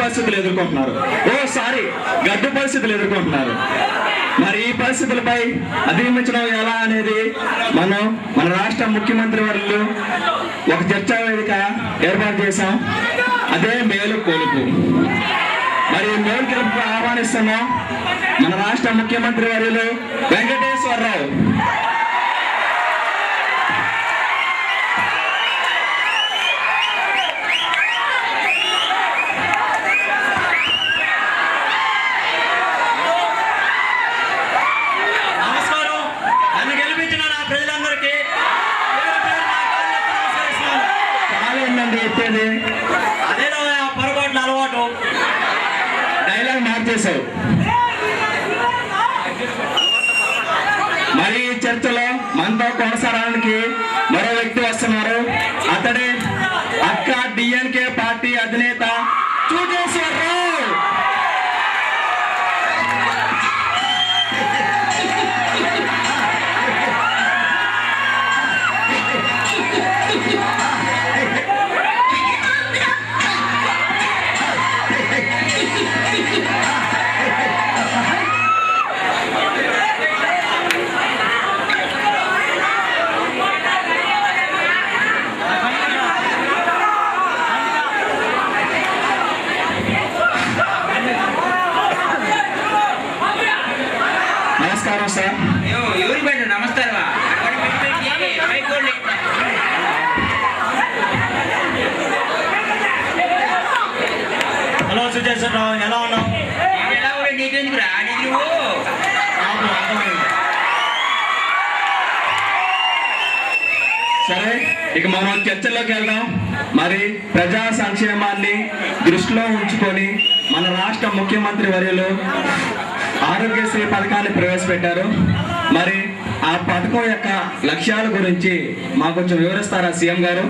పరిస్థితులు ఎదుర్కొంటున్నారు. ఓ సారీ గడ్డు పరిస్థితులు ఎదుర్కొంటున్నారు. మరి ఈ పరిస్థితులపై అధిగమించడం ఎలా అనేది మనం మన రాష్ట్ర ముఖ్యమంత్రి వర్యులు ఒక చర్చా వేదిక ఏర్పాటు చేశాం. అదే మేలు కోలుపు మరి మేలు కొలుపుకు ఆహ్వానిస్తున్నాం మన రాష్ట్ర ముఖ్యమంత్రి వర్యులు వెంకటేశ్వరరావు. మనతో మరో వ్యక్తి వస్తున్నారు. అతడే అక్క డిఎన్కే పార్టీ అధినేత. చూటేశ్వరరావు నమస్కారం సార్. ఎవరు పెట్టు పైకోండి హలో సుజేశ్వరరావు ఎలా ఉన్నావు? నేను ఎలా కూడా నీకెందుకురా? నీకు నువ్వు నాకు. సరే ఇక మనం చర్చలోకి వెళ్దాం. మరి ప్రజా సంక్షేమాన్ని దృష్టిలో ఉంచుకొని మన రాష్ట్ర ముఖ్యమంత్రి వర్యులు ఆరోగ్యశ్రీ పథకాన్ని ప్రవేశపెట్టారు. మరి ఆ పథకం యొక్క లక్ష్యాల గురించి మాకు కొంచెం వివరిస్తారా సీఎం గారు?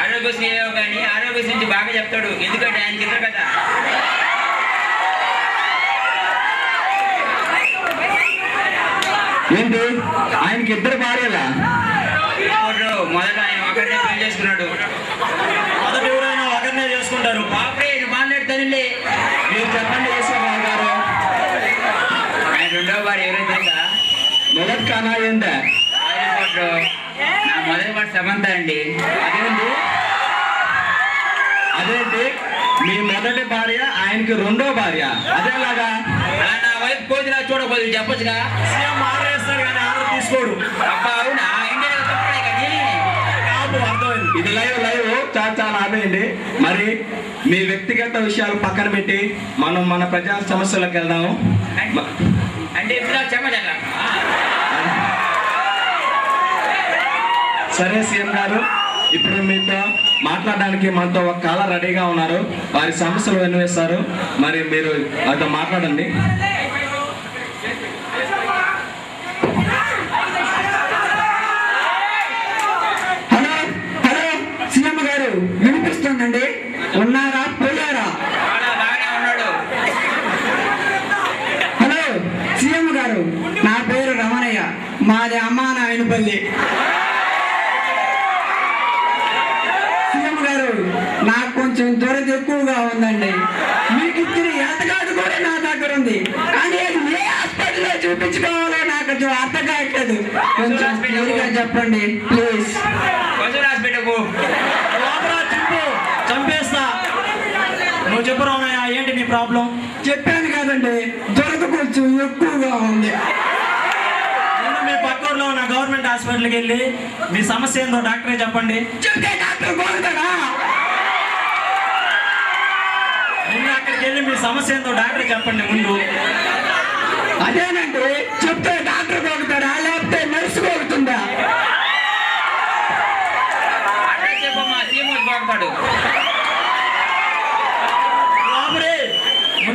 ఆరోగ్యశ్రీ కానీ ఆరోగ్యశ్రీ నుంచి బాగా చెప్తాడు. ఎందుకంటే ఆయన ఇద్దరు కదా ఏంటి? ఆయనకి ఇద్దరు భార్యలా? మొదట ఆయన ఒకరినే పెళ్ళి చేసుకున్నాడు. మొదటి ఎవరైనా ఒకరినే చేసుకుంటారు. నువ్వు మాట్లాడుతానండి మీరు చెప్పండి ఆయన రెండో వారు ఎవరైతే తెలుసా? మొదటి కానా ఏందా ఆయన నా మొదటి వాడు సమంత అండి. అదేంటి? అదేంటి? మీ మొదటి భార్య ఆయనకి రెండో భార్య. అదేలాగా? నా వైపు కోదిలా చూడకూడదు చెప్పొచ్చుగా? సీఎం ఆర్డర్ వేస్తారు కానీ ఆర్డర్ తీసుకోడు. అబ్బా అవునా? ఇది లైవ్ లైవ్. చాలా చాలా ఆపేయండి మరి మీ వ్యక్తిగత విషయాలు పక్కన పెట్టి మనం మన ప్రజా సమస్యలకు వెళ్దాము అంటే ఇప్పుడు చెప్పదట సరే సీఎం గారు. ఇప్పుడు మీతో మాట్లాడడానికి మనతో ఒక కాల రెడీగా ఉన్నారు. వారి సమస్యలు వినిపిస్తారు మరి మీరు వారితో మాట్లాడండి హలో హలో సీఎం గారు వినిపిస్తుందండి ఉన్నారా పోయారా చాలా బాగానే ఉన్నాడు హలో సీఎం గారు నా పేరు రమణయ్య మాది అమ్మా నాయనపల్లి. సీఎం గారు నాకు కొంచెం దురద ఎక్కువగా ఉందండి. మీకు ఇచ్చిన కార్డు కూడా నా దగ్గర ఉంది. కానీ అది ఏ హాస్పిటల్లో చూపించుకోవాలో నాకు కొంచెం అర్థం కావట్లేదు. కొంచెం క్లియర్గా చెప్పండి ప్లీజ్. హాస్పిటల్కు చింపు చంపేస్తా. నువ్వు చెప్పు ఏంటి నీ ప్రాబ్లం? చెప్పాను కదండి దురద కొంచెం ఎక్కువగా ఉంది. ఉన్న గవర్నమెంట్ హాస్పిటల్కి వెళ్ళి మీ సమస్య ఏందో డాక్టరే చెప్పండి. చెప్తే డాక్టర్ కోరుతాడా? ముందు అక్కడికి వెళ్ళి మీ సమస్య ఏందో డాక్టర్ చెప్పండి ముందు. అదేనండి చెప్తే డాక్టర్ కోరుతాడా? లేకపోతే నర్సు కోరుతుందా? చెప్పమ్మా సీఎం బాగుతాడు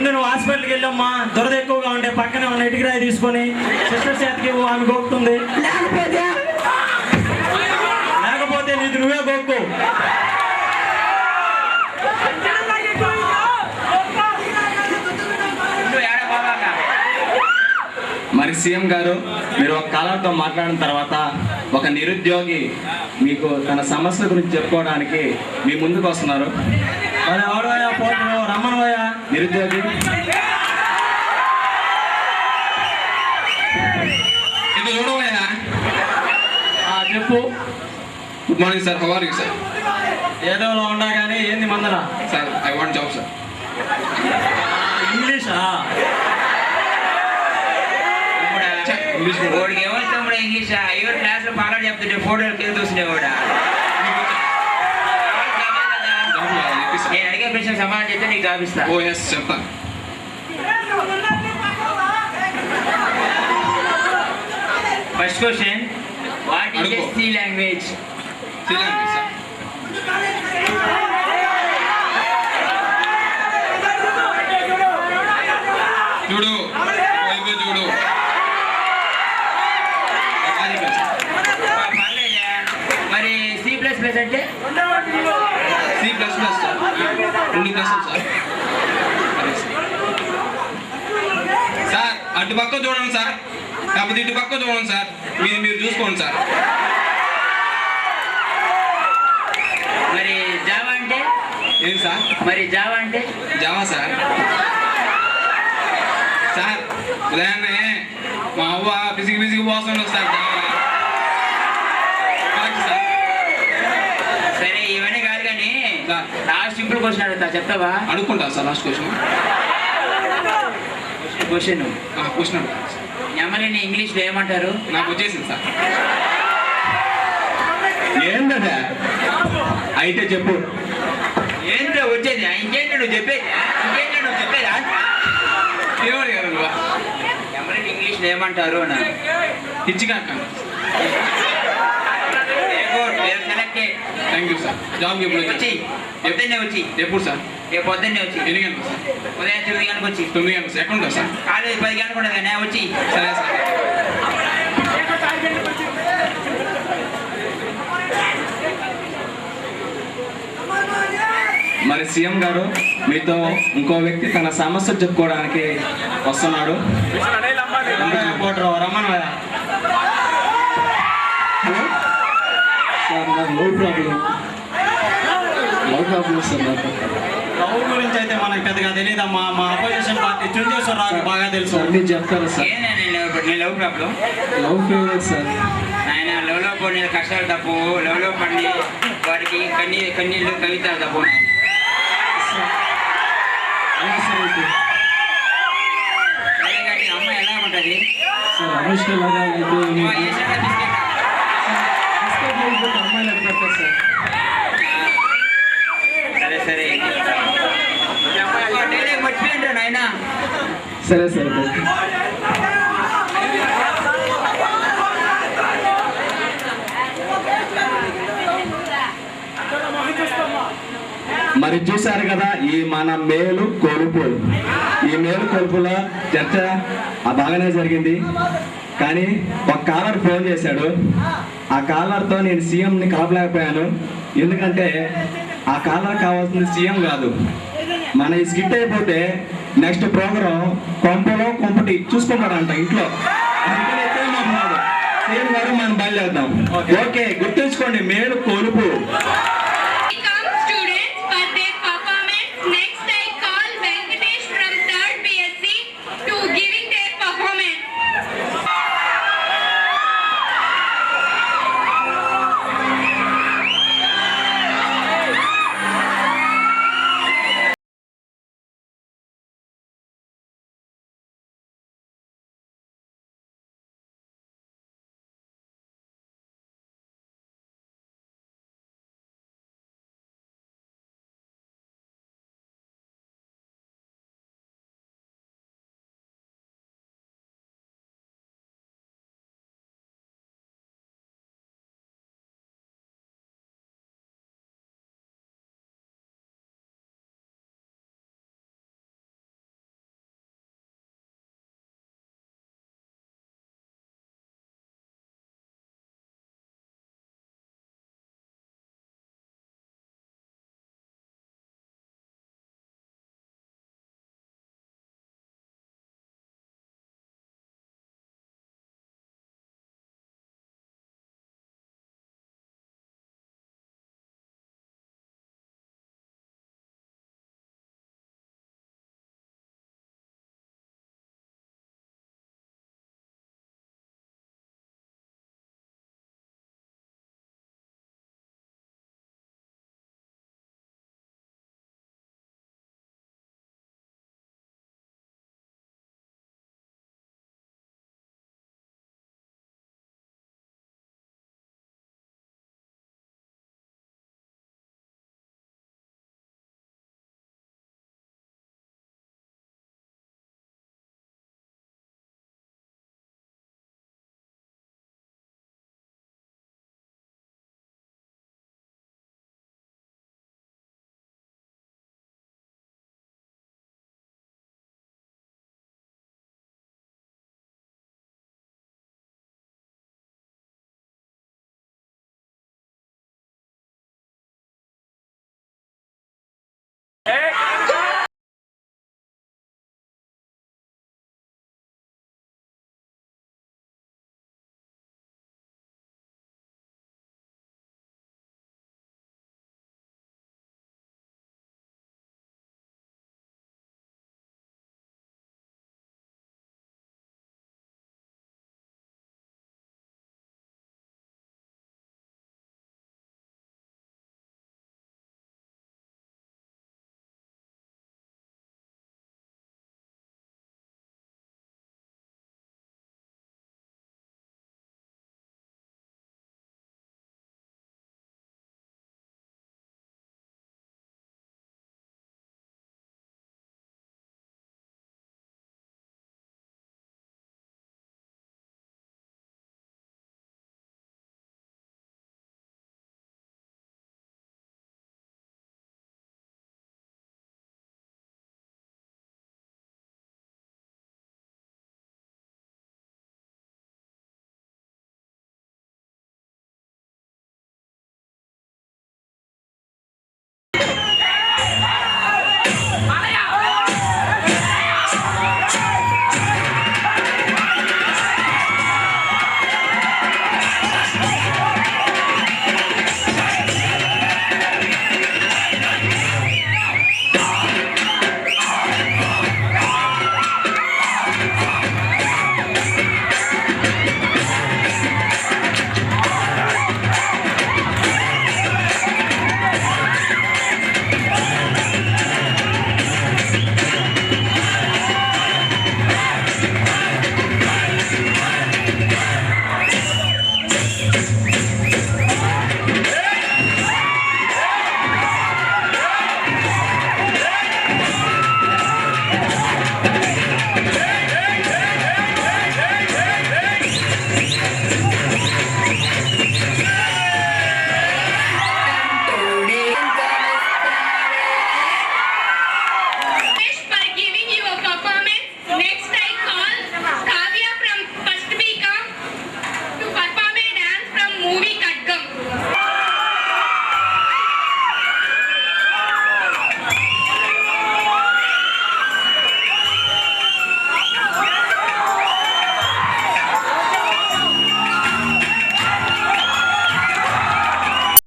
ముందు నువ్వు హాస్పిటల్కి వెళ్ళమ్మా. దురద ఎక్కువగా ఉంటే పక్కనే ఉన్న ఇటుకరాయి తీసుకొని సిస్టర్ చేతికి ఆమె గోకుతుంది. లేకపోతే లేకపోతే నీది నువ్వే గోక్కు మరి సీఎం గారు మీరు ఒక కాలర్తో మాట్లాడిన తర్వాత ఒక నిరుద్యోగి మీకు తన సమస్య గురించి చెప్పుకోవడానికి మీ ముందుకు వస్తున్నారు. నిరుద్యోగి. ఇది చూడవయ్యా చెప్పు. Good morning sir how are you sir ఏదోలో ఉండా కానీ ఏంది Mandanna? Sir I want job sir ఇంగ్లీషా? English వాడికి ఎవరు తమ్ముడు ఇంగ్లీష్? ఎవరు క్లాస్లో పాఠాలు చెప్తుంటే ఫోటోలు కింద చూసినవాడా జాబ్ ప్రశ్న సమాధానం చెప్తే నీకు ఇస్తా ఓ ఎస్ చెప్తాను ఫస్ట్ క్వశ్చన్ వాట్ ఈస్ అడుగు. సి లాంగ్వేజ్ చూడు వైపు చూడు మెకానికల్ సార్ పర్లేదా మరి సి ప్లస్ ప్లస్ అంటే సి ప్లస్ ప్లస్ సార్ రెండు సార్. సార్. అటు పక్క చూడండి సార్. కాకపోతే ఇటు పక్క చూడండి సార్. మీరు మీరు చూసుకోండి సార్. మరి జావా అంటే? ఏం సార్? మరి జావా అంటే? Java sir. సార్ ఉదయాన్నే మా అవ్వ బిజిగి బిజిగి పోతుండే సార్ జావా కరెక్ట్ సార్ సరే ఇవన్నీ కాదు సార్. లాస్ట్ సింపుల్ క్వశ్చన్ అడుగుతా చెప్తావా? అడుక్కుంటా sir last question question question అడుగుతా. నెమ్మలిని ఇంగ్లీష్లో ఏమంటారు? నాకు వచ్చేసింది సార్. ఏంటదా అయితే చెప్పు. ఏంటో వచ్చేది? ఇంకేంటి నువ్వు చెప్పేది? ఇంకేంటి నువ్వు చెప్పేది? ఏమడి గారు నువ్వు? నెమ్మలిని ఇంగ్లీష్లో ఏమంటారు అని ఇచ్చిగా సెలెక్టెడ్ థ్యాంక్ యూ సార్ ఎప్పుడు వచ్చి వచ్చి పొద్దున్నే వచ్చి. ఎప్పుడు సార్ రేపు పొద్దున్నే వచ్చి. ఎన్ని గంటలు సార్ ఉదయం తొమ్మిది గంటలకు వచ్చి. తొమ్మిది గంటలు సార్ ఎక్కడ ఉంటారు సార్ కాలేజ్ పది గంటలకు ఉండదు కానీ వచ్చి. సరే సార్ మరి సీఎం గారు మీతో ఇంకో వ్యక్తి తన సమస్య చెప్పుకోవడానికి వస్తున్నాడు. పోటు రమ్మనవయ్యా నాకు no problem no problem sir నాకు లవ్ గురించి అయితే మనకు పెద్దగా తెలియదమ్మా మా అపోజిషన్ పార్టీ చుంచేశ్వరరావు బాగా తెలుసు. మీరు చెప్తారా సార్? నేను love problem love favourite sir ఆయన లవ్లో పడిన కష్టాలు తప్పు లవ్లో పడి వారికి కన్నీ కన్నీళ్ళు కవితలు తప్పు. అమ్మాయి ఎలా ఉంటుంది? సార్ అనుష్క లాగా అయితే సార్ సరే. సరే నాయన సరే సరే. మరి చూశారు కదా ఈ మన మేలు కొలుపు ఈ మేలు కొలుపుల చర్చ ఆ బాగానే జరిగింది. కానీ ఒక కాలర్ ఫోన్ చేశాడు. ఆ కాలర్తో నేను సీఎంని కలపలేకపోయాను ఎందుకంటే ఆ కాలర్ కావాల్సింది సీఎం కాదు. మన ఈ స్కిట్ అయిపోతే నెక్స్ట్ ప్రోగ్రాం కొంపలో కొంపటి చూసుకుంటాడంట ఇంట్లో. సీఎం గారు మనం బయలుదేరుదాం. ఓకే. గుర్తుంచుకోండి మేలు కోలు